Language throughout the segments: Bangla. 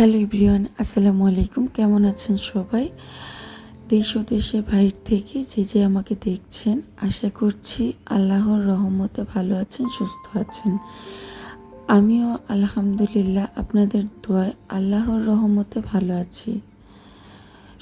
হ্যালো ইব্রিয়ান আসসালামু আলাইকুম। কেমন আছেন সবাই? দেশ ও দেশে বাইর থেকে যে যে আমাকে দেখছেন, আশা করছি আল্লাহর রহমতে ভালো আছেন, সুস্থ আছেন। আমিও আলহামদুলিল্লাহ আপনাদের দোয়ায় আল্লাহর রহমতে ভালো আছি।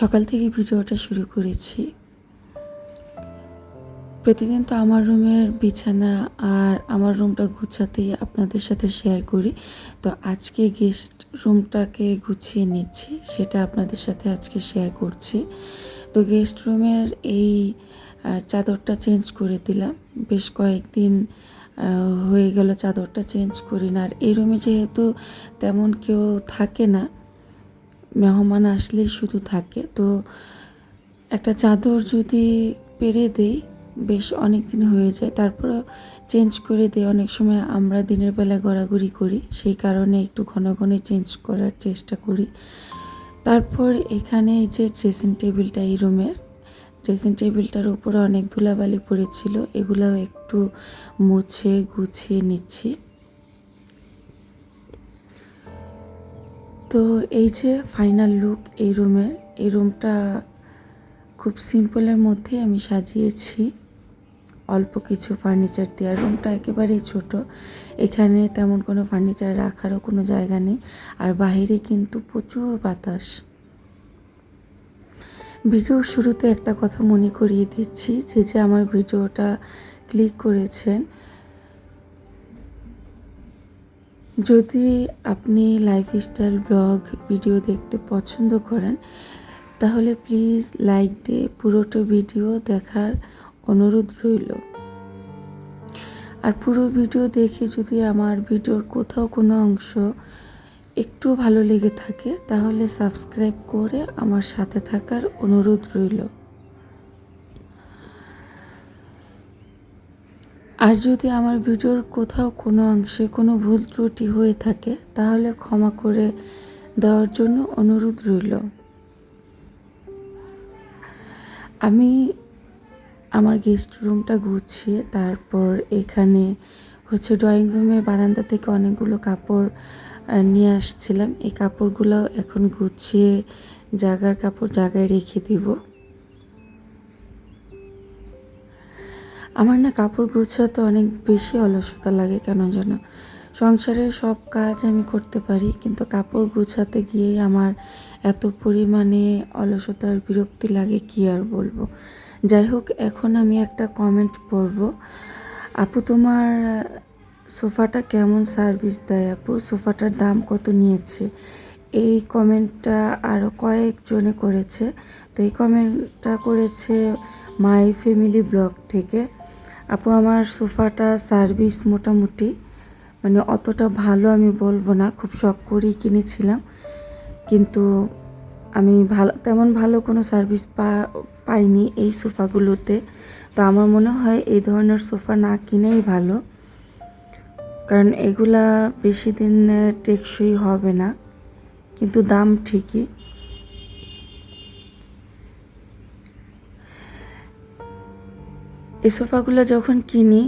সকাল থেকে ভিডিওটা শুরু করেছি। প্রতিদিন তো আমার রুমের বিছানা আর আমার রুমটা গুছাতেই আপনাদের সাথে শেয়ার করি। তো আজকে গেস্ট রুমটাকে গুছিয়ে নিচ্ছি, সেটা আপনাদের সাথে আজকে শেয়ার করছি। তো গেস্ট রুমের এই চাদরটা চেঞ্জ করে দিলাম। বেশ কয়েকদিন হয়ে গেল চাদরটা চেঞ্জ করি না আর এই রুমে যেহেতু তেমন কেউ থাকে না, মেহমান আসলেই শুধু থাকে। তো একটা চাদর যদি পেরে দেই বেশ অনেক দিন হয়ে যায় তারপরে চেঞ্জ করে দেই অনেক সময় আমরা দিনের বেলা গড়াগড়ি করি, সেই কারণে একটু ঘন ঘন চেঞ্জ করার চেষ্টা করি। তারপর এখানে এই যে ড্রেসিং টেবিলটা এই রুমের ড্রেসিং টেবিলটার উপরে অনেক ধুলাবালি পড়েছিল, এগুলাও একটু মুছে গুছিয়ে নিচ্ছি। তো এই যে ফাইনাল লুক এই রুমের এই রুমটা খুব সিম্পলের মধ্যে আমি সাজিয়েছি। অল্প কিছু ফার্নিচার দেওয়ার রুমটা একেবারেই ছোট। এখানে তেমন কোনো ফার্নিচার রাখারও কোনো জায়গা নেই, আর বাইরে কিন্তু প্রচুর বাতাস। ভিডিওর শুরুতে একটা কথা মনে করিয়ে দিচ্ছি, যে যে আমার ভিডিওটা ক্লিক করেছেন, যদি আপনি লাইফস্টাইল ব্লগ ভিডিও দেখতে পছন্দ করেন, তাহলে প্লিজ লাইক দিয়ে পুরোটা ভিডিও দেখার অনুরোধ রইল। আর পুরো ভিডিও দেখে যদি আমার ভিডিওর কোথাও কোনো অংশ একটু ভালো লেগে থাকে, তাহলে সাবস্ক্রাইব করে আমার সাথে থাকার অনুরোধ রইল। আর যদি আমার ভিডিওর কোথাও কোনো অংশে কোনো ভুল ত্রুটি হয়ে থাকে, তাহলে ক্ষমা করে দেওয়ার জন্য অনুরোধ রইল। আমি আমার গেস্ট রুমটা গুছিয়ে তারপর এখানে হচ্ছে ড্রয়িং রুমে বারান্দা থেকে অনেকগুলো কাপড় নিয়ে আসছিলাম। এই কাপড়গুলো এখন গুছিয়ে জায়গার কাপড় জায়গায় রেখে দিব। আমার না কাপড় গুছাতে অনেক বেশি অলসতা লাগে, কেন যেন সংসারের সব কাজ আমি করতে পারি, কিন্তু কাপড় গুছাতে গিয়েই আমার এত পরিমাণে অলসতার বিরক্তি লাগে, কি আর বলব? যাই হোক, এখন আমি একটা কমেন্ট পড়ব। আপু, তোমার সোফাটা কেমন সার্ভিস দেয় আপু? সোফাটার দাম কত নিয়েছে? এই কমেন্টটা আরও কয়েকজনে করেছে। তো এই কমেন্টটা করেছে মাই ফ্যামিলি ব্লগ থেকে। আপু, আমার সোফাটা সার্ভিস মোটামুটি মানে অতটা ভালো আমি বলব না, খুব শখ করেই কিনেছিলাম। কিন্তু আমি ভালো, তেমন ভালো কোনো সার্ভিস পা পাইনি এই সোফাগুলোতে। তো আমার মনে হয় এই ধরনের সোফা না কিনেই ভালো। কারণ এগুলা বেশি দিন টেকসই হবে না। কিন্তু দাম ঠিকই। এই সোফাগুলো যখন কিনি,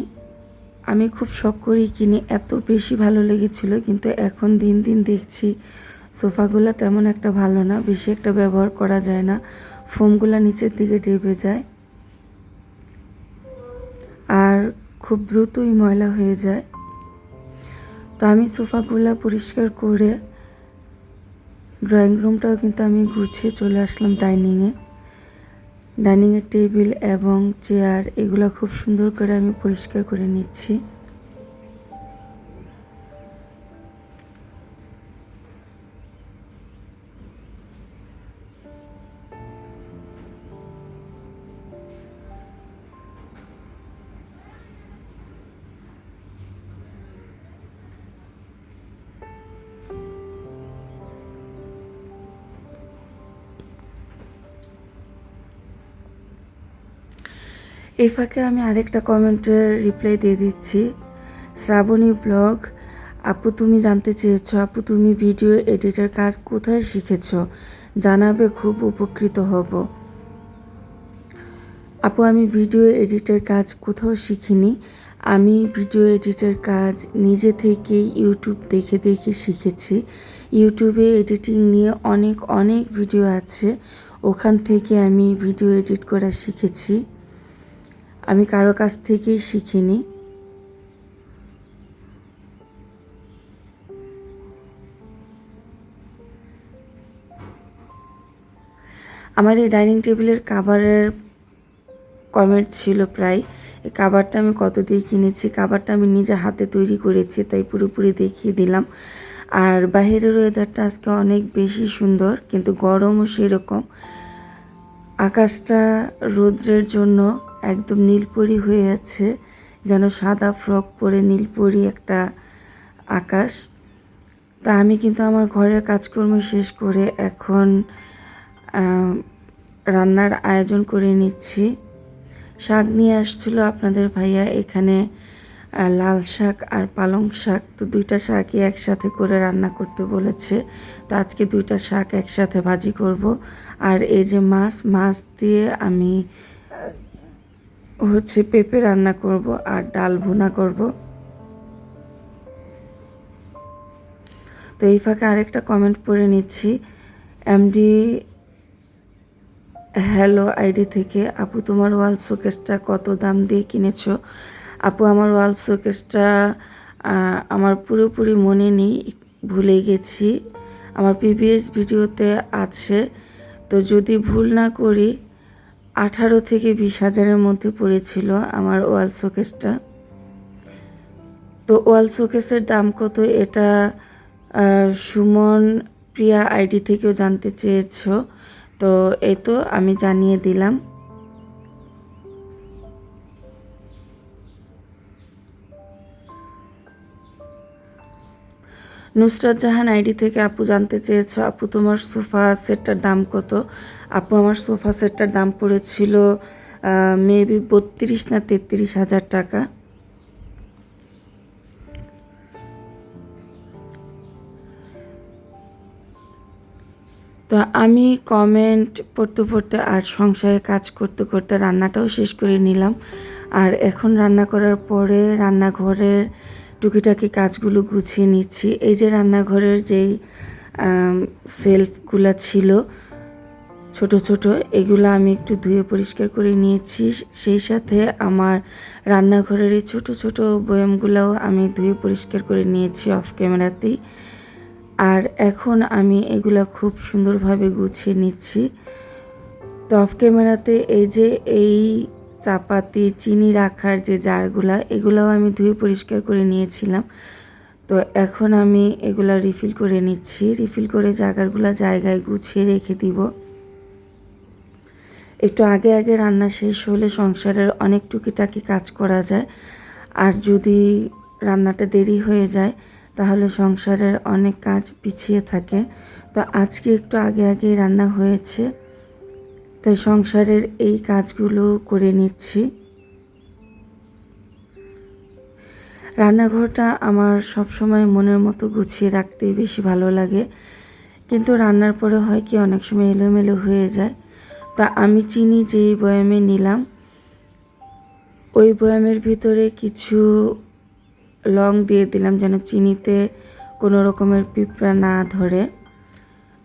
আমি খুব শখ করেই কিনি। এত বেশি ভালো লেগেছিল, কিন্তু এখন দিন দিন দেখছি সোফাগুলো তেমন একটা ভালো না, বেশি একটা ব্যবহার করা যায় না। ফোমগুলো নিচের দিকে ডেবে যায়। আর খুব দ্রুতই ময়লা হয়ে যায়। তো আমি সোফাগুলো পরিষ্কার করে ড্রয়িং রুমটাও কিন্তু আমি গুছিয়ে চলে আসলাম ডাইনিংয়ে। ডাইনিংয়ের টেবিল এবং চেয়ার এগুলো খুব সুন্দর করে আমি পরিষ্কার করে নিচ্ছি। এই ফাঁকে আমি আরেকটা কমেন্টের রিপ্লাই দিয়ে দিচ্ছি। শ্রাবণী ব্লগ আপু, তুমি জানতে চেয়েছো, আপু, তুমি ভিডিও এডিটের কাজ কোথায় শিখেছ? জানাবে খুব উপকৃত হব। আপু, আমি ভিডিও এডিটের কাজ কোথাও শিখিনি। আমি ভিডিও এডিটের কাজ নিজে থেকেই ইউটিউব দেখে দেখে শিখেছি। ইউটিউবে এডিটিং নিয়ে অনেক অনেক ভিডিও আছে। ওখান থেকে আমি ভিডিও এডিট করা শিখেছি। আমি কারও কাছ থেকেই শিখিনি। আমার এই ডাইনিং টেবিলের কাভারের কমেন্ট ছিল প্রায়, এই কাবারটা আমি কত দিয়ে কিনেছি? কাবারটা আমি নিজে হাতে তৈরি করেছি, তাই পুরোপুরি দেখিয়ে দিলাম। আর বাহিরের ওয়েদারটা আজকে অনেক বেশি সুন্দর, কিন্তু গরমও সেরকম। আকাশটা রৌদ্রের জন্য একদম নীলপরি হয়ে আছে, যেন সাদা ফ্রক পরে নীলপরি একটা আকাশ। তা আমি কিন্তু আমার ঘরের কাজকর্ম শেষ করে এখন রান্নার আয়োজন করে নিচ্ছি। শাক নিয়ে আসছিল আপনাদের ভাইয়া, এখানে লাল শাক আর পালং শাক। তো দুইটা শাকই একসাথে করে রান্না করতে বলেছে। তো আজকে দুইটা শাক একসাথে ভাজি করব। আর এই যে মাছ মাছ দিয়ে আমি হচ্ছে পেঁপে রান্না করব আর ডাল ভুনা করব। তো এই ফাঁকে আরেকটা কমেন্ট পড়ে নিচ্ছি। এমডি হ্যালো আইডি থেকে, আপু, তোমার ওয়াল শোকেসটা কত দাম দিয়ে কিনেছো? আপু, আমার ওয়াল শোকেসটা আমার পুরোপুরি মনে নেই, ভুলে গেছি। আমার পিবিএস ভিডিওতে আছে। তো যদি ভুল না করি আঠারো থেকে বিশ হাজারের মধ্যে পড়েছিল আমার ওয়াল শোকেসটা। তো ওয়াল শোকেসের দাম কত এটা সুমন প্রিয়া আইডি থেকেও জানতে চেয়েছ। তো এই তো আমি জানিয়ে দিলাম। নুসরাত জাহান আইডি থেকে আপু জানতে চেয়েছো, আপু, তোমার সোফা সেটটার দাম কত? আপু, আমার সোফা সেটটার দাম পড়েছিল মেবি বত্রিশ না তেত্রিশ হাজার টাকা। তো আমি কমেন্ট পড়তে পড়তে আর সংসারে কাজ করতে করতে রান্নাটাও শেষ করে নিলাম। আর এখন রান্না করার পরে রান্নাঘরের টুকিটাকি কাজগুলো গুছিয়ে নিচ্ছি। এই যে রান্নাঘরের যেই সেলফগুলো ছিল, ছোট ছোট, এগুলো আমি একটু ধুয়ে পরিষ্কার করে নিয়েছি। সেই সাথে আমার রান্নাঘরের এই ছোটো ছোটো বয়ামগুলোও আমি ধুয়ে পরিষ্কার করে নিয়েছি অফ ক্যামেরাতেই আর এখন আমি এগুলা খুব সুন্দরভাবে গুছিয়ে নিচ্ছি। তো অফ ক্যামেরাতে এই যে এই চাপাতি, চিনি রাখার যে জারগুলা, এগুলাও আমি ধুয়ে পরিষ্কার করে নিয়েছিলাম। তো এখন আমি এগুলা রিফিল করে নিচ্ছি। রিফিল করে জায়গাগুলো জায়গায় গুছিয়ে রেখে দিব। একটু আগে আগে রান্না শেষ হলে সংসারের অনেক টুকিটাকি কাজ করা যায়। আর যদি রান্নাটা দেরি হয়ে যায়, তাহলে সংসারের অনেক কাজ পিছিয়ে থাকে। তো আজকে একটু আগে আগে রান্না হয়েছে। তাই সংসারের এই কাজগুলো করে নিচ্ছি। রান্নাঘরটা আমার সবসময় মনের মতো গুছিয়ে রাখতে বেশি ভালো লাগে। কিন্তু রান্নার পরে হয় কি, অনেক সময় এলোমেলো হয়ে যায়। তা আমি চিনি যেই বয়ামে নিলাম, ওই বয়ামের ভিতরে কিছু লং দিয়ে দিলাম যেন চিনিতে কোনো রকমের পিঁপড়া না ধরে।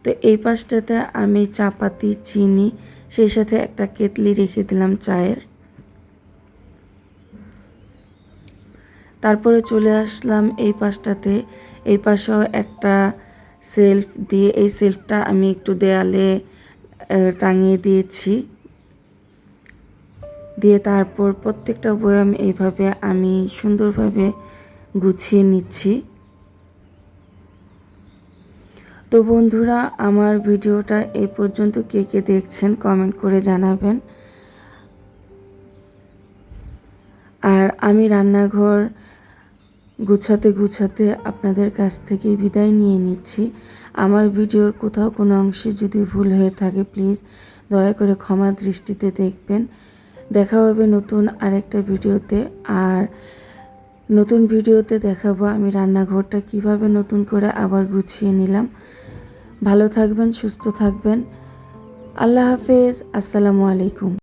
তো এই পাশটাতে আমি চাপাতি, চিনি সেই সাথে একটা কেতলি রেখে দিলাম চায়ের। তারপরে চলে আসলাম এই পাশটাতে। এই পাশেও একটা সেলফ দিয়ে, এই সেলফটা আমি একটু দেয়ালে টাঙিয়ে দিয়েছি। দিয়ে তারপর প্রত্যেকটা বয়াম এইভাবে আমি সুন্দরভাবে গুছিয়ে নিচ্ছি। তো বন্ধুরা, আমার ভিডিওটা এই পর্যন্ত কে কে দেখছেন কমেন্ট করে জানাবেন। আর আমি রান্নাঘর গুছাতে গুছাতে আপনাদের কাছ থেকে বিদায় নিয়ে নিচ্ছি। আমার ভিডিওর কোথাও কোনো অংশে যদি ভুল হয়ে থাকে, প্লিজ দয়া করে ক্ষমা দৃষ্টিতে দেখবেন। দেখা হবে নতুন আরেকটা ভিডিওতে। আর নতুন ভিডিওতে দেখাবো আমি রান্নাঘরটা কীভাবে নতুন করে আবার গুছিয়ে নিলাম। ভালো থাকবেন সুস্থ থাকবেন। আল্লাহ হাফেজ আসসালামু আলাইকুম।